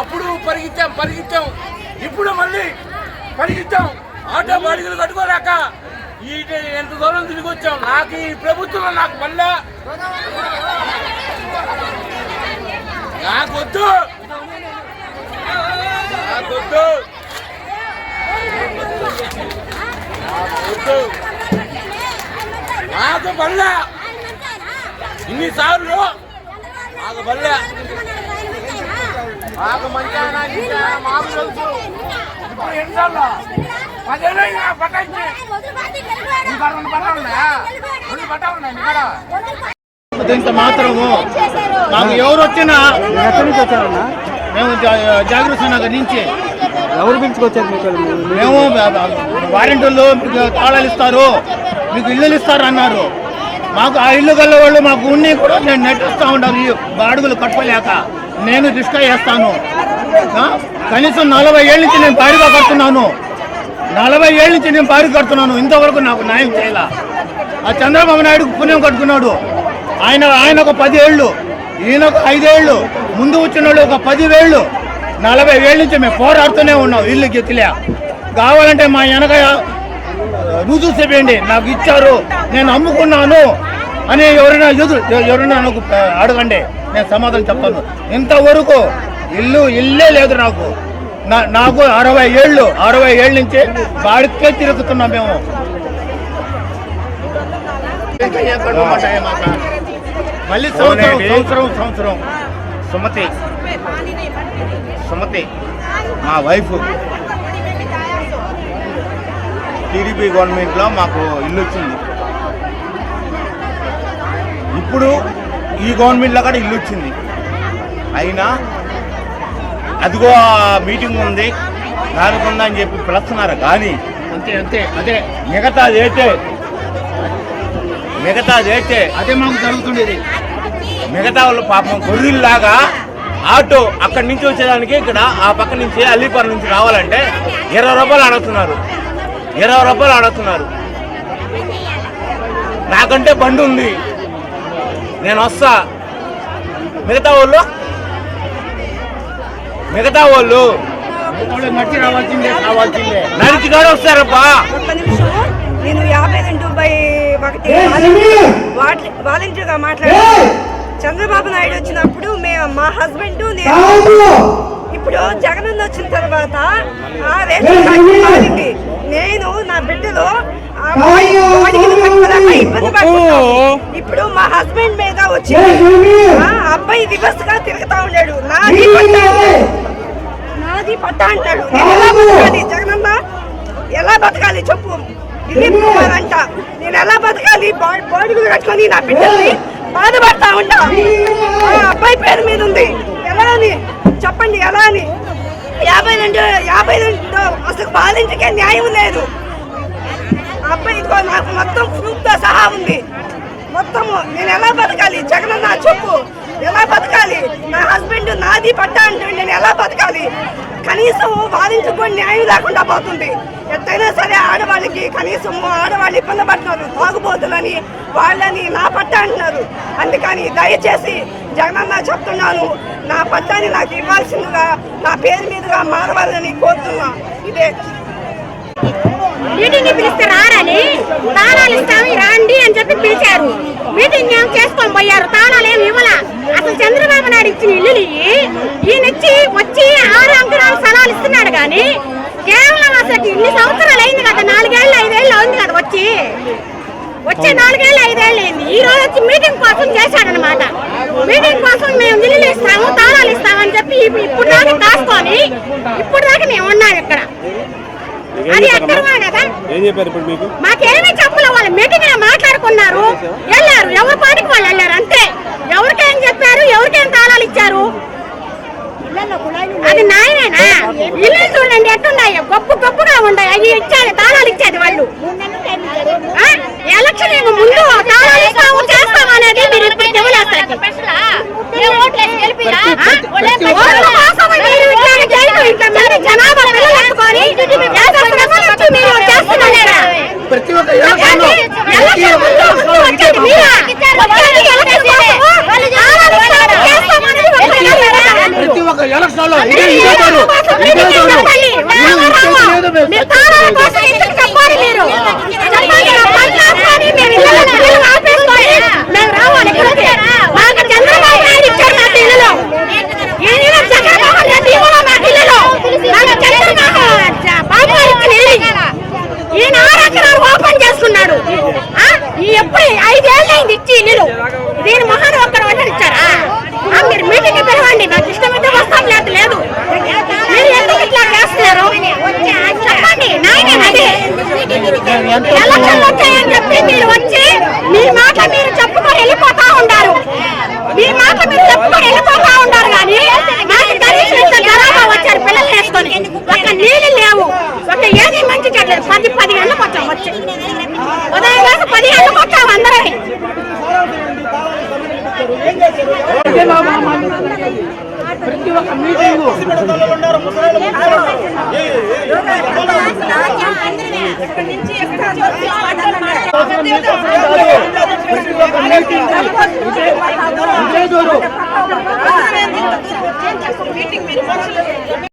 అప్పుడు పరిగెత్తాం పరిగెత్తాం. ఇప్పుడు మళ్ళీ పరిగెత్తాం. ఆటో బాడిగలు కట్టుకోలేక ఈ ఎంత దూరం తిరిగి వచ్చాం. నాకు ఈ ప్రభుత్వం నాకు మళ్ళా నాకొద్దు నాకొద్దు నాకొద్దు నాకు మళ్ళా. ఇన్నిసార్లు నాకు మళ్ళా. మాకు తెలుసు. ఇప్పుడు ఎన్నిసార్లు? పదేళ్ళు అయింది నాకు పట్టాయించి ఇంకా రెండు పట్టాలు ఉన్నాయా? రెండు పట్టాలు ఉన్నాయి ఇక్కడ ఇంత మాత్రము. మాకు ఎవరు వచ్చినా ఎక్కడి నుంచి వచ్చారన్నా? మేము జాగృత నగర్ నుంచి. ఎవరు పిలుచుకొచ్చారు మీకు మేము వారంటీలు మీకు తాళాలు ఇస్తారు. మీకు ఇల్లులు ఇస్తారు అన్నారు. మాకు ఆ ఇల్లు గల్ల వాళ్ళు మాకు ఉన్ని కూడా. నేను నెట్టిస్తూ ఉంటారు ఈ బాడుగులు కట్టుకోలేక. నేను రిస్కా చేస్తాను. కనీసం నలభై ఏళ్ళ నుంచి నేను పారిగా కడుతున్నాను నలభై ఏళ్ళ నుంచి నేను పారి కడుతున్నాను ఇంతవరకు నాకు న్యాయం చేయాల. ఆ చంద్రబాబు నాయుడు పుణ్యం కట్టుకున్నాడు. ఆయన ఆయన ఒక పది ఏళ్ళు ఈయన ఒక ఐదేళ్ళు ముందు వచ్చిన వాళ్ళు ఒక పదివేళ్ళు. నలభై ఏళ్ళ నుంచి మేము పోరాడుతూనే ఉన్నాం. ఇల్లు గెతిలే. కావాలంటే మా వెనక రుజువు చెప్పండి. నాకు ఇచ్చారు. నేను అమ్ముకున్నాను. అని ఎవరైనా ఎదురు ఎవరైనా నాకు అడగండి. నేను సమాధానం చెప్తాను. ఇంతవరకు ఇల్లు ఇల్లే లేదు నాకు. నా నాకు అరవై ఏళ్ళు అరవై ఏళ్ళ నుంచి బాడికే తిరుగుతున్నాం మేము. మళ్ళీ సంవత్సరం సంవత్సరం సంవత్సరం. సుమతి. సుమతి. మా వైఫ్. టీడీపీ గవర్నమెంట్లో మాకు ఇల్లు వచ్చింది. ఇప్పుడు ఈ గవర్నమెంట్లో కూడా ఇల్లు వచ్చింది. అయినా అదిగో మీటింగ్ ఉంది. దానికి ఉందని చెప్పి పిలుస్తున్నారు కానీ అంతే అంతే అదే. మిగతాది అయితే మిగతాది అయితే అదే మాకు జరుగుతుండేది. మిగతా వాళ్ళు పాపం గొర్రెల్లాగా ఆటో అక్కడి నుంచి వచ్చేదానికి ఇక్కడ ఆ పక్క నుంచి అల్లీపురం నుంచి రావాలంటే ఇరవై రూపాయలు అడుగుతున్నారు. ఇరవై రూపాయలు అడుగుతున్నారు. నాకంటే బండి ఉంది. నేను వస్తా. మిగతా వాళ్ళు? మిగతా వాళ్ళు? నడిచి కూడా వస్తారబ్బా. ఒక్క నిమిషం. నేను యాభై రెండు బై ఒకటి వాటి- వాలంటీర్గా మాట్లాడాను చంద్రబాబు నాయుడు వచ్చినప్పుడు మేము మా హస్బెండ్ నేను ఇప్పుడు జగనన్న వచ్చిన తర్వాత ఆ రేషన్ కార్డు మారింది నేను నా బిడ్డలు ఆ బాడీ- బాడీకి కట్టుకోలేక ఇబ్బంది పడుతున్నాం ఇప్పుడు మా హస్బెండ్ మీద వచ్చింది ఆ అబ్బాయి రివర్స్గా తిరుగుతా ఉన్నాడు. నాది పట్టా నాది పట్టా అంటాడు. నేను ఎలా బతకాలి జగనన్న ఎలా బతకాలి చెప్పు. దిలీప్ కుమార్ అంట నేను ఎలా బతకాలి? బా- బాడీలు కట్టుకొని నా బిడ్డల్ని బాధపడతా ఉంటా. ఆ అబ్బాయి పేరు మీద ఉంది. ఎలా అని? చెప్పండి ఎలా అని? యాభై రెండు యాభై రెండు అసలు బాలింటికే న్యాయం లేదు. అబ్బాయి ఇదిగో నాకు మొత్తం ప్రూఫ్ సహా ఉంది. మొత్తము నేను ఎలా బతకాలి? జగనన్న చెప్పు. ఎలా బతకాలి? నా హస్బెండ్ నాది పట్టా అంటే నేను ఎలా బతకాలి? కనీసం వాదించుకొని న్యాయం లేకుండా పోతుంది. ఎట్టయినా సరే ఆడవాళ్ళకి కనీసం ఆడవాళ్ళు ఇబ్బంది పడుతున్నారు. తాగుబోతులని వాళ్ళని నా పట్ట అంటున్నారు. అందుకని దయచేసి జగనన్న చెప్తున్నాను నా పట్టాన్ని నాకు ఇవ్వాల్సిందిగా నా పేరు మీదుగా మారవాలని కోరుతున్నా. ఇదే. మీటింగ్ పిలిస్తే రారని తాళాలు ఇస్తాము రాండి అని చెప్పి పిలిచారు. మీటింగ్ ఏం చేసుకొని పోయారు? తాళాలు ఏమి ఇవ్వాల? అసలు చంద్రబాబు నాయుడు ఇచ్చిన ఇల్లుని ఈయన ఇచ్చి వచ్చి ఆరు అంకణాలు స్థలాలు ఇస్తున్నాడు కానీ కేవలం అసలు ఇన్ని సంవత్సరాలు అయింది కదా నాలుగేళ్ళు ఐదేళ్ళు అయింది కదా వచ్చి. వచ్చే నాలుగేళ్ళు ఐదేళ్ళు అయింది. ఈ రోజు వచ్చి మీటింగ్ కోసం చేశాడనమాట మీటింగ్ కోసం మేము ఇల్లు ఇస్తాము తాళాలు ఇస్తామని చెప్పి ఇప్పు- ఇప్పుడు దాకా దాచుకొని ఇప్పుడు దాకా మేము ఉన్నాం ఇక్కడ. అది కదా ఏం చెప్పారు ఇప్పుడు మీకు? మాకేమీ చెప్పలే వాళ్ళు. మీటింగ్లో మాట్లాడుకున్నారు. వెళ్ళారు. ఎవరి పాటికి వాళ్ళు వెళ్ళారు. అంతే. ఎవరికేం చెప్పారు? ఎవరికేం తాళాలు ఇచ్చారు? అది నాయనేనా? ఇల్లు చూడండి ఎట్టున్నాయి గొప్ప గొప్పగా ఉన్నాయి. అవి ఇచ్చారు. తాళాలు ఇచ్చేది వాళ్ళు. ఎలక్షన్ ముందు తాళాలు ఇస్తా ప్రతి ఒక్క మీటింగ్ ప్రతి ఒక్క మీటింగ్ విజయ్ విజయ్